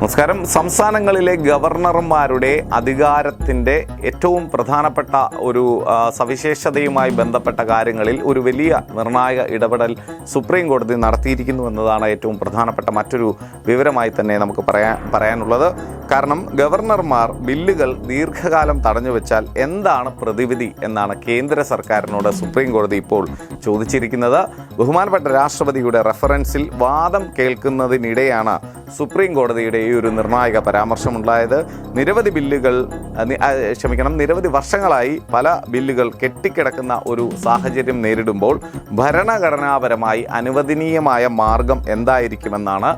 നമസ്കാരം. സംസ്ഥാനങ്ങളിലെ ഗവർണർമാരുടെ അധികാരത്തിന്റെ ഏറ്റവും പ്രധാനപ്പെട്ട ഒരു സവിശേഷതയുമായി ബന്ധപ്പെട്ട കാര്യങ്ങളിൽ ഒരു വലിയ നിർണായക ഇടപെടൽ സുപ്രീം കോടതി നടത്തിയിരിക്കുന്നു എന്നതാണ് ഏറ്റവും പ്രധാനപ്പെട്ട മറ്റൊരു വിവരമായി തന്നെ നമുക്ക് പറയാൻ പറയാനുള്ളത്. കാരണം ഗവർണർമാർ ബില്ലുകൾ ദീർഘകാലം തടഞ്ഞു വെച്ചാൽ എന്താണ് പ്രതിവിധി എന്നാണ് കേന്ദ്ര സർക്കാരിനോട് സുപ്രീം കോടതി ഇപ്പോൾ ചോദിച്ചിരിക്കുന്നത്. ബഹുമാനപ്പെട്ട രാഷ്ട്രപതിയുടെ റെഫറൻസിൽ വാദം കേൾക്കുന്നതിനിടെയാണ് സുപ്രീം കോടതിയുടെ ഈ ഒരു നിർണായക പരാമർശമുണ്ടായത് നിരവധി ബില്ലുകൾ ക്ഷമിക്കണം നിരവധി വർഷങ്ങളായി പല ബില്ലുകൾ കെട്ടിക്കിടക്കുന്ന ഒരു സാഹചര്യം നേരിടുമ്പോൾ ഭരണഘടനാപരമായി അനുവദനീയമായ മാർഗം എന്തായിരിക്കുമെന്നാണ്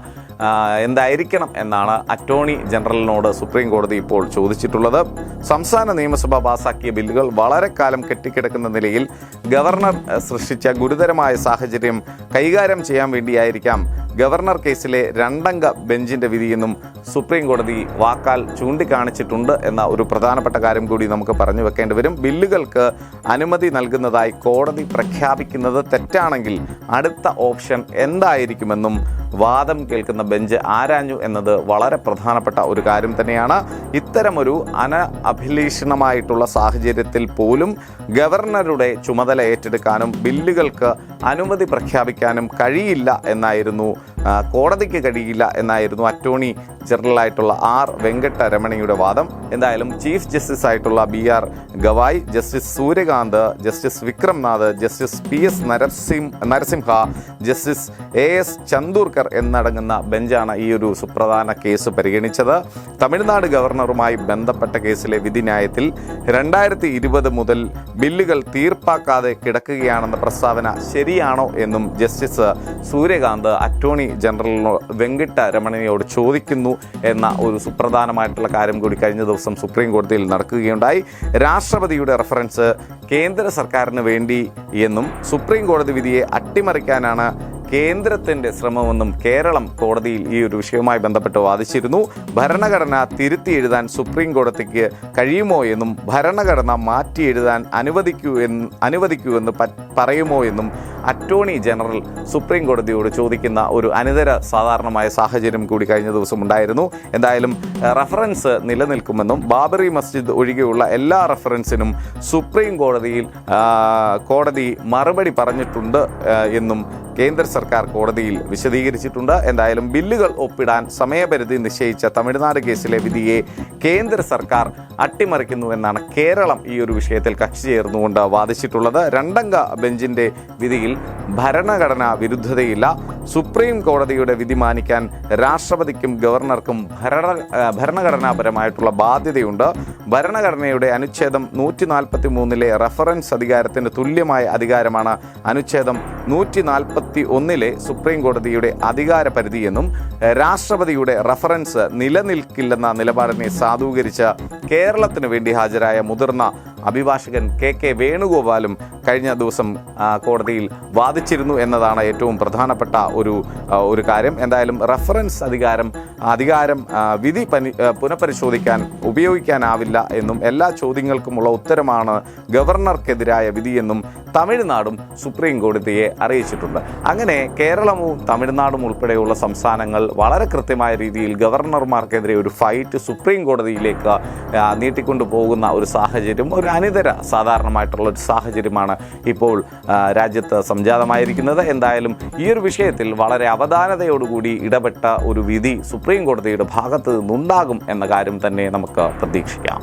എന്തായിരിക്കണം എന്നാണ് അറ്റോർണി ജനറലിനോട് സുപ്രീം കോടതി ഇപ്പോൾ ചോദിച്ചിട്ടുള്ളത്. സംസ്ഥാന നിയമസഭ പാസാക്കിയ ബില്ലുകൾ വളരെ കാലം കെട്ടിക്കിടക്കുന്ന നിലയിൽ ഗവർണർ സൃഷ്ടിച്ച ഗുരുതരമായ സാഹചര്യം കൈകാര്യം ചെയ്യാൻ വേണ്ടിയായിരിക്കാം ഗവർണർ കേസിലെ രണ്ടംഗ ബെഞ്ചിന്റെ വിധിയെന്നും സുപ്രീം കോടതി വാക്കാൽ ചൂണ്ടിക്കാണിച്ചിട്ടുണ്ട് എന്ന ഒരു പ്രധാനപ്പെട്ട കാര്യം കൂടി നമുക്ക് പറഞ്ഞു വെക്കേണ്ടി വരും. ബില്ലുകൾക്ക് അനുമതി നൽകുന്നതായി കോടതി പ്രഖ്യാപിക്കുന്നത് തെറ്റാണെങ്കിൽ അടുത്ത ഓപ്ഷൻ എന്തായിരിക്കുമെന്നും വാദം കേൾക്കുന്ന ബെഞ്ച് ആരാഞ്ഞു എന്നത് വളരെ പ്രധാനപ്പെട്ട ഒരു കാര്യം തന്നെയാണ്. ഇത്തരമൊരു അന അഭിലീഷണമായിട്ടുള്ള സാഹചര്യത്തിൽ പോലും ഗവർണറുടെ ചുമതല ഏറ്റെടുക്കാനും ബില്ലുകൾക്ക് അനുമതി പ്രഖ്യാപിക്കാനും കഴിയില്ല എന്നായിരുന്നു കോടതിക്ക് കഴിയില്ല എന്നായിരുന്നു അറ്റോർണി ജനറലായിട്ടുള്ള ആർ വെങ്കട്ടരമണിയുടെ വാദം. എന്തായാലും ചീഫ് ജസ്റ്റിസ് ആയിട്ടുള്ള B R Gavai justice Suryakant justice Vikramnath justice P S Narasimha Narasimha justice A S Chandurkar എന്നടങ്ങുന്ന ബെഞ്ചാണ് ഈ ഒരു സുപ്രധാന കേസ് പരിഗണിച്ചത്. തമിഴ്നാട് ഗവർണറുമായി ബന്ധപ്പെട്ട കേസിലെ വിധിന്യായത്തിൽ രണ്ടായിരത്തി ഇരുപത് മുതൽ ബില്ലുകൾ തീർപ്പാക്കാതെ കിടക്കുകയാണെന്ന പ്രസ്താവന ശരിയാണോ എന്നും ജസ്റ്റിസ് സൂര്യകാന്ത് അറ്റോർണി ജനറലിനോ വെങ്കിട്ട രമണനയോട് ചോദിക്കുന്നു എന്ന ഒരു സുപ്രധാനമായിട്ടുള്ള കാര്യം കൂടി കഴിഞ്ഞ ദിവസം സുപ്രീം കോടതിയിൽ നടക്കുകയുണ്ടായി. രാഷ്ട്രപതിയുടെ റെഫറൻസ് കേന്ദ്ര സർക്കാരിന് വേണ്ടി എന്നും സുപ്രീം കോടതി വിധിയെ അട്ടിമറിക്കാനാണ് കേന്ദ്രത്തിന്റെ ശ്രമമെന്നും കേരളം കോടതിയിൽ ഈ ഒരു വിഷയവുമായി ബന്ധപ്പെട്ട് വാദിച്ചിരുന്നു. ഭരണഘടന തിരുത്തി എഴുതാൻ സുപ്രീം കോടതിക്ക് കഴിയുമോ എന്നും ഭരണഘടന മാറ്റി എഴുതാൻ അനുവദിക്കൂ എന്ന് അനുവദിക്കൂ എന്ന് പറയുമോ എന്നും അറ്റോർണി ജനറൽ സുപ്രീം കോടതിയോട് ചോദിക്കുന്ന ഒരു അനിതര സാധാരണമായ സാഹചര്യം കൂടി കഴിഞ്ഞ ദിവസം ഉണ്ടായിരുന്നു. എന്തായാലും റഫറൻസ് നിലനിൽക്കുമെന്നും ബാബറി മസ്ജിദ് ഒഴികെയുള്ള എല്ലാ റഫറൻസിനും സുപ്രീം കോടതിയിൽ കോടതി മറുപടി പറഞ്ഞിട്ടുണ്ട് എന്നും കേന്ദ്ര സർക്കാർ കോടതിയിൽ വിശദീകരിച്ചിട്ടുണ്ട്. എന്തായാലും ബില്ലുകൾ ഒപ്പിടാൻ സമയപരിധി നിശ്ചയിച്ച തമിഴ്നാട് കേസിലെ വിധിയെ കേന്ദ്ര സർക്കാർ അട്ടിമറിക്കുന്നു എന്നാണ് കേരളം ഈ ഒരു വിഷയത്തിൽ കക്ഷി ചേർന്നുകൊണ്ട് വാദിച്ചിട്ടുള്ളത്. രണ്ടംഗ ബെഞ്ചിന്റെ വിധിയിൽ ഭരണഘടനാ വിരുദ്ധതയില്ല. സുപ്രീം കോടതിയുടെ വിധി മാനിക്കാൻ രാഷ്ട്രപതിക്കും ഗവർണർക്കും ഭരണ ഭരണഘടനാപരമായിട്ടുള്ള ബാധ്യതയുണ്ട്. ഭരണഘടനയുടെ അനുച്ഛേദം നൂറ്റി നാൽപ്പത്തി മൂന്നിലെ റഫറൻസ് അധികാരത്തിന് തുല്യമായ അധികാരമാണ് അനുച്ഛേദം നൂറ്റി നാൽപ്പത്തി ഒന്നിലെ സുപ്രീം കോടതിയുടെ അധികാര പരിധിയെന്നും രാഷ്ട്രപതിയുടെ റഫറൻസ് നിലനിൽക്കില്ലെന്ന നിലപാടിനെ സാധൂകരിച്ച കേരളത്തിന് വേണ്ടി ഹാജരായ മുതിർന്ന അഭിഭാഷകൻ കെ കെ വേണുഗോപാലും കഴിഞ്ഞ ദിവസം കോടതിയിൽ വാദിച്ചിരുന്നു എന്നതാണ് ഏറ്റവും പ്രധാനപ്പെട്ട ഒരു ഒരു കാര്യം. എന്തായാലും റഫറൻസ് അധികാരം അധികാരം വിധി പനി പുനഃപരിശോധിക്കാൻ ഉപയോഗിക്കാനാവില്ല എന്നും എല്ലാ ചോദ്യങ്ങൾക്കുമുള്ള ഉത്തരമാണ് ഗവർണർക്കെതിരായ വിധിയെന്നും തമിഴ്നാടും സുപ്രീം കോടതിയെ അറിയിച്ചിട്ടുണ്ട്. അങ്ങനെ കേരളവും തമിഴ്നാടും ഉൾപ്പെടെയുള്ള സംസ്ഥാനങ്ങൾ വളരെ കൃത്യമായ രീതിയിൽ ഗവർണർമാർക്കെതിരെ ഒരു ഫൈറ്റ് സുപ്രീം കോടതിയിലേക്ക് നീട്ടിക്കൊണ്ടു പോകുന്ന ഒരു സാഹചര്യം ഒരു അനിതര സാധാരണമായിട്ടുള്ള ഒരു സാഹചര്യമാണ് ഇപ്പോൾ രാജ്യത്ത് സംജാതമായിരിക്കുന്നത്. എന്തായാലും ഈ ഒരു വിഷയത്തിൽ വളരെ അവധാനതയോടുകൂടി ഇടപെട്ട ഒരു വിധി സുപ്രീം കോടതിയുടെ ഭാഗത്ത് നിന്നുണ്ടാകും എന്ന കാര്യം തന്നെ നമുക്ക് പ്രതീക്ഷിക്കാം.